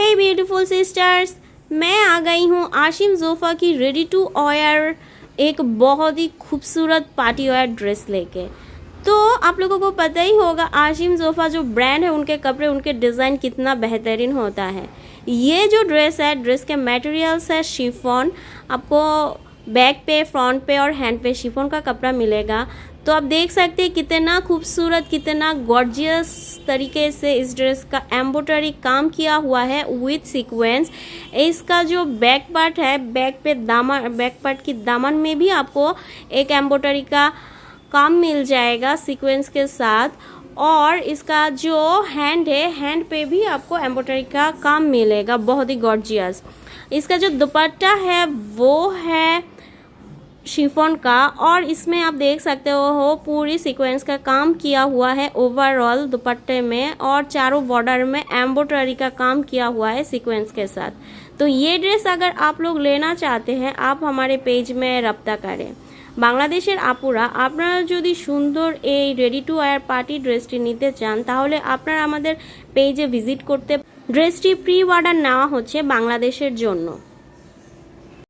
हे beautiful sisters मैं आ गई हूँ आशिम जोफा की रेडी टू ऑयर एक बहुत ही खूबसूरत पार्टी वेयर ड्रेस लेके। तो आप लोगों को पता ही होगा, आशिम जोफा जो ब्रांड है, उनके कपड़े, उनके डिज़ाइन कितना बेहतरीन होता है। ये जो ड्रेस है ड्रेस के मटेरियल्स है शिफॉन आपको बैक पे, फ्रंट पे और हैंड पे शिफोन का कपड़ा मिलेगा। तो आप देख सकते हैं कितना खूबसूरत, कितना गॉर्जियस तरीके से इस ड्रेस का एम्ब्रॉयडरी काम किया हुआ है विथ सीक्वेंस इसका जो बैक पार्ट है बैक पे दामन बैक पार्ट की दामन में भी आपको एक एम्ब्रॉयडरी का काम मिल जाएगा सीक्वेंस के साथ। और इसका जो हैंड है हैंड पे भी आपको एम्ब्रॉयडरी का काम मिलेगा, बहुत ही गॉर्जियस इसका जो दुपट्टा है, वो शिफॉन का और इसमें आप देख सकते हो हो पूरी सीक्वेंस का काम किया हुआ है ओवरऑल दुपट्टे में और चारों बॉर्डर में एम्ब्रॉयडरी का काम किया हुआ है सीक्वेंस के साथ तो ये ड्रेस अगर आप लोग लेना चाहते हैं आप हमारे पेज में रब्ता करें বাংলাদেশের আপুরা আপনারা যদি সুন্দর এই রেডি টু ওয়্যার পার্টি ড্রেসটি নিতে চান তাহলে আপনারা আমাদের পেজে ভিজিট করতে ড্রেসটি প্রি অর্ডার নেওয়া হচ্ছে বাংলাদেশের জন্য